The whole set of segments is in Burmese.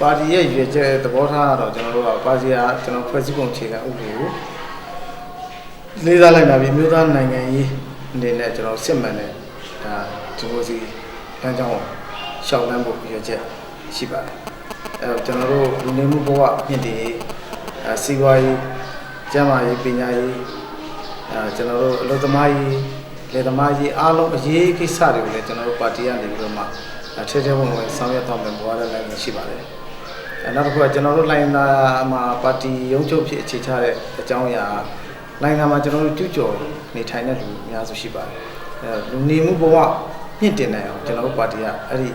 ပါတီရဲ့ရွေချက်သဘောထားကတော့ကျွန်တော်တို့ကပါတီကကျွန်တော်ဖွဲ့စည်းပုံအခြေခံဥပဒေကိုလေးစားလိုက်တာပြီးမြို့သားနိုင်ငံရေးအနေနဲ့ကျွန်တော်စစ်မှန်တဲ့ဒါဒီမိုစီလမ်းကြောင်းကိုရှောက်လန်းဖို့ရွေချက်ရှိပါတယ်အဲတော့ကျွန်တော်တို့လူနေမှုဘဝမြင့်တည်ရေးအဲစီးပွားရေးကျန်းမာရေးပညာရေးအဲကျွန်တော်တို့အလုပ်သမားရေးလယ်သမားရေးအားလုံးအရေးကိစ္စတွေကိုလည်းကျွန်တော်တို့ပါတီကနေပြီးတော့မှအဲ ထဲထဲဝင်ဝင်ဆောင်ရွက်သွားမယ်ဘဝရလည်းရှိပါတယ်အဲနောက်တစ်ခုကကျွန်တော်တို့လိုင်နာမှာပါတီရုံးချုပ်ဖြစ်အခြေချတဲ့အကြောင်းအရာလိုင်နာမှာကျွန်တော်တို့ကျူးကျော်နေထိုင်တဲ့လူအများစုရှိပါတယ်အဲလူနေမှုဘဝမြင့်တင်နိုင်အောင်ကျွန်တော်တို့ပါတီကအဲ့ဒီ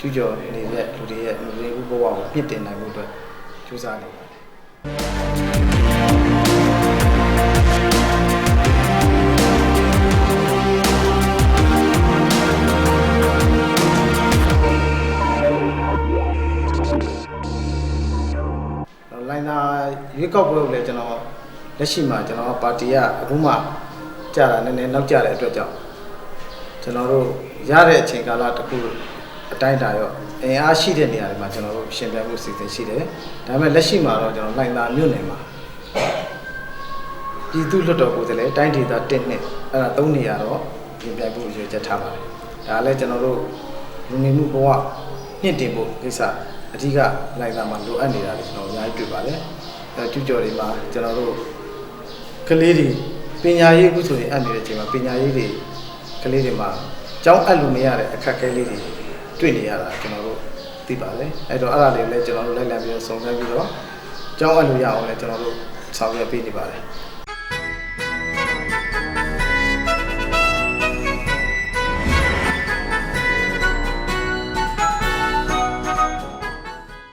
ကျူးကျော်နေတဲ့လူတွေရဲ့လူနေမှုဘဝကိုမြင့်တင်နိုင်မှုအတွက်ကြိုးစားနေပါတယ် လိုင်းနာရွေးကောက်ပွဲကိုလည်းကျွန်တော်လက်ရှိမှာကျွန်တော်ပါတီကအခုမှကြာတာနည်းနည်းနောက်ကျတဲ့အတွက်ကြောင့်ကျွန်တော်တို့ရတဲ့အချိန်ကာလတစ်ခုအတိုင်းတာရောအင်အားရှိတဲ့နေရာတွေမှာကျွန်တော်တို့ရှင်ပြမှုစီစဉ်ရှိတယ်ဒါပေမဲ့လက်ရှိမှာတော့ကျွန်တော်လိုင်းနာမြို့နယ်မှာပြည်သူ့လွှတ်တော်ကိုယ်စားလှယ်တိုင်းဒေသ1နှစ်အဲ့ဒါ3နေရာတော့ပြင်ပြမှုရွေးချက်ထားပါတယ်ဒါလည်းကျွန်တော်တို့လူနေမှုဘဝမြင့်တင်ဖို့ကိစ္စ အဓိကလိုင်းနာမှာလိုအပ်နေတာတွေကျွန်တော်အများကြီးတွေ့ပါတယ်အဲကျူးကျော်တွေမှာကျွန်တော်တို့ကလေးတွေပညာရေးအခုဆိုရင်အပ်နေတဲ့အချိန်မှာပညာရေးတွေကလေးတွေမှာကျောင်းအပ်လို့မရတဲ့အခက်အခဲလေးတွေတွေ့နေရတာကျွန်တော်တို့သိပါတယ်အဲ့တော့အဲ့ဒါတွေလည်းကျွန်တော်တို့လိုက်လံပြီးတော့စုံစမ်းပြီးတော့ကျောင်းအပ်လို့ရအောင်လည်းကျွန်တော်တို့ဆောင်ရွက်ပေးနေပါတယ်